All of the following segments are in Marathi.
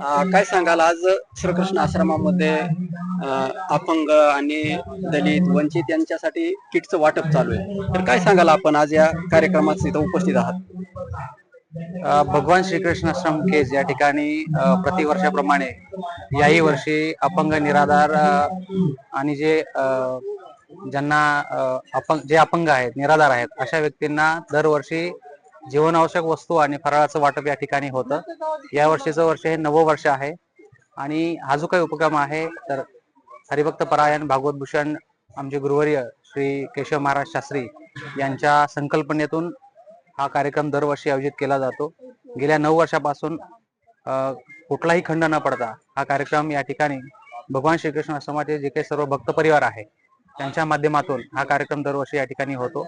काय सांगाल? आज श्रीकृष्ण आश्रमामध्ये अं, अपंग आणि दलित वंचित यांच्यासाठी किटचं वाटप चालू आहे. तर काय सांगाल आपण? आज या कार्यक्रमात इथं उपस्थित आहात. भगवान श्रीकृष्ण आश्रम केज या ठिकाणी प्रतिवर्षाप्रमाणे याही वर्षी अपंग निराधार आणि जे ज्यांना अपंग जे अपंग आहेत निराधार आहेत अशा व्यक्तींना दरवर्षी जीवनावश्यक वस्तू आणि फराळाचं वाटप या ठिकाणी होतं. या वर्षीचं वर्ष हे नवं वर्ष आहे. आणि हा जो काही उपक्रम आहे तर हरिभक्त परायण भागवत भूषण आमचे गुरुवर्य श्री केशव महाराज शास्त्री यांच्या संकल्पनेतून हा कार्यक्रम दरवर्षी आयोजित केला जातो. गेल्या नऊ वर्षापासून कुठलाही खंड न पडता हा कार्यक्रम या ठिकाणी भगवान श्रीकृष्ण आश्रमाचे जे काही सर्व भक्त परिवार आहे त्यांच्या माध्यमातून हा कार्यक्रम दरवर्षी या ठिकाणी होतो.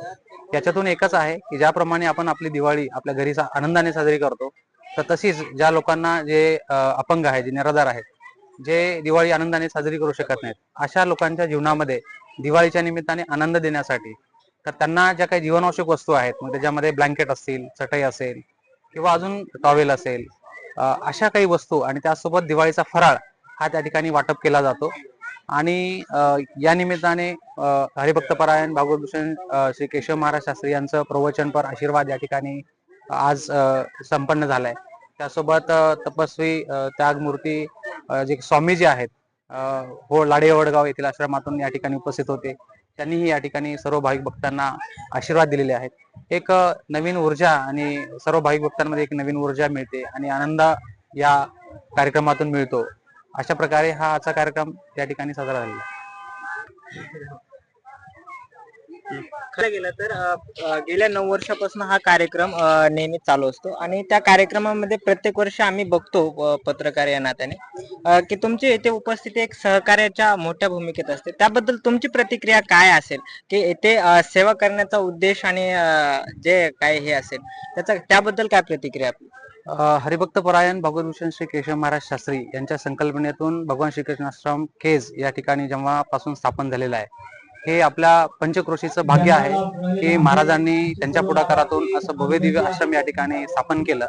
याच्यातून एकच आहे की ज्याप्रमाणे आपण आपली दिवाळी आपल्या घरी सा- आनंदाने साजरी करतो तर तशीच ज्या लोकांना जे अपंग आहेत जे निराधार आहेत जे दिवाळी आनंदाने साजरी करू शकत नाहीत अशा लोकांच्या जीवनामध्ये दिवाळीच्या निमित्ताने आनंद देण्यासाठी तर त्यांना ज्या काही जीवनावश्यक वस्तू आहेत मग त्याच्यामध्ये ब्लँकेट असतील चटई असेल किंवा अजून टॉवेल असेल अशा काही वस्तू आणि त्यासोबत दिवाळीचा फराळ हा त्या ठिकाणी वाटप केला जातो. आणि या निमित्ताने हरिभक्त परायण भागवतभूषण श्री केशव महाराज शास्त्री यांचं प्रवचनपर आशीर्वाद या ठिकाणी आज संपन्न झालाय. त्यासोबत तपस्वी त्यागमूर्ती जे स्वामीजी आहेत हो लाडे वडगाव येथील आश्रमातून या ठिकाणी उपस्थित होते. त्यांनीही या ठिकाणी सर्व भाविक भक्तांना आशीर्वाद दिलेले आहेत. एक नवीन ऊर्जा आणि सर्व भाविक भक्तांमध्ये एक नवीन ऊर्जा मिळते आणि आनंद या कार्यक्रमातून मिळतो. अशा प्रकारे हा आजचा कार्यक्रम या ठिकाणी साजरा झालेला आहे. खरं गेलं तर अ, गेल्या नऊ वर्षापासून हा कार्यक्रम अ, नेहमी चालू असतो. आणि त्या कार्यक्रमामध्ये प्रत्येक वर्ष आम्ही बघतो अ, पत्रकार या नात्याने. अ, की तुमची येथे उपस्थिती एक सहकार्याच्या मोठ्या भूमिकेत असते. त्याबद्दल तुमची प्रतिक्रिया काय असेल? की येथे अ, सेवा करण्याचा उद्देश आणि अ, जे काय हे असेल त्याचा त्याबद्दल काय प्रतिक्रिया? आपली हरिभक्त परायण भगवतभूषण श्री केशव महाराज शास्त्री यांच्या संकल्पनेतून भगवान श्रीकृष्ण आश्रम केज या ठिकाणी जेव्हापासून स्थापन झालेलं आहे. हे आपल्या पंचक्रोशीचं भाग्य आहे की महाराजांनी त्यांच्या पुढाकारातून असं भव्य दिव्य आश्रम या ठिकाणी स्थापन केलं.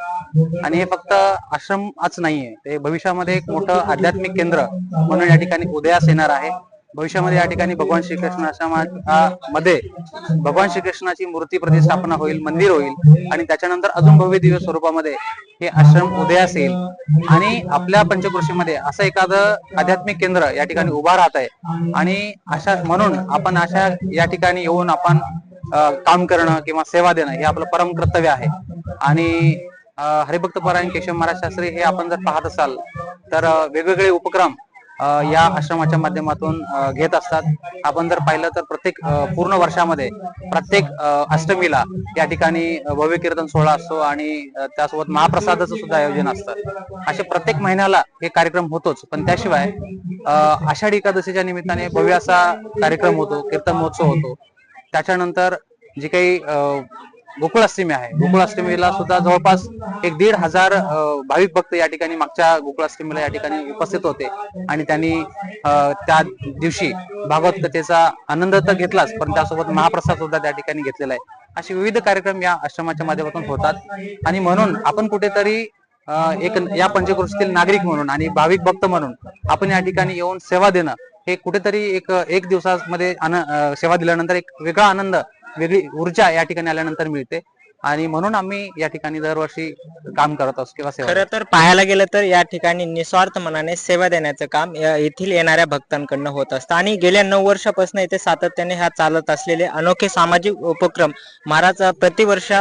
आणि हे फक्त आश्रमच नाहीये ते भविष्यामध्ये एक मोठं आध्यात्मिक केंद्र म्हणून या ठिकाणी उदयास येणार आहे. भविष्यामध्ये या ठिकाणी भगवान श्रीकृष्णमध्ये भगवान श्रीकृष्णाची मूर्ती प्रतिष्ठापना होईल मंदिर होईल आणि त्याच्यानंतर अजून भव्य दिव्य स्वरूपामध्ये हे आश्रम उदयास येईल आणि आपल्या पंचकृषीमध्ये असं एखादं आध्यात्मिक केंद्र या ठिकाणी उभा राहत आहे. आणि अशा म्हणून आपण अशा या ठिकाणी येऊन आपण काम करणं किंवा सेवा देणं हे आपलं परम कर्तव्य आहे. आणि हरिभक्त परायण केशव महाराज शास्त्री हे आपण जर पाहत असाल तर वेगवेगळे उपक्रम या आश्रमाच्या माध्यमातून घेत असतात. आपण जर पाहिलं तर प्रत्येक पूर्ण वर्षामध्ये प्रत्येक अष्टमीला या ठिकाणी भव्य कीर्तन सोहळा असतो आणि त्यासोबत महाप्रसादाचं सुद्धा आयोजन असतं. असे प्रत्येक महिन्याला हे कार्यक्रम होतोच. पण त्याशिवाय आषाढी एकादशीच्या निमित्ताने भव्य असा कार्यक्रम होतो कीर्तन महोत्सव होतो. त्याच्यानंतर जी काही अ, गोकुळाष्टमी आहे. गोकुळाष्टमीला सुद्धा जवळपास एक दीड हजार भाविक भक्त या ठिकाणी मागच्या गोकुळाष्टमीला या ठिकाणी उपस्थित होते. आणि त्यांनी त्या दिवशी भागवत कथेचा आनंद तर घेतलाच पण त्यासोबत महाप्रसाद सुद्धा त्या ठिकाणी घेतलेला आहे. असे विविध कार्यक्रम या आश्रमाच्या माध्यमातून होतात. आणि म्हणून आपण कुठेतरी एक या पंचकृषीतील नागरिक म्हणून आणि भाविक भक्त म्हणून आपण या ठिकाणी येऊन सेवा देणं हे कुठेतरी एक एक दिवसामध्ये सेवा दिल्यानंतर एक वेगळा आनंद वेगळी ऊर्जा या ठिकाणी आल्यानंतर मिळते. आणि म्हणून आम्ही या ठिकाणी दरवर्षी काम करत असतो किंवा सेवा खरं तर पाहायला गेलं तर या ठिकाणी निस्वार्थ मनाने सेवा देण्याचं काम या- येथील येणाऱ्या भक्तांकडनं होत असतं. आणि गेल्या नऊ वर्षापासून इथे सातत्याने ह्या चालत असलेले अनोखे सामाजिक उपक्रम महाराज प्रतिवर्ष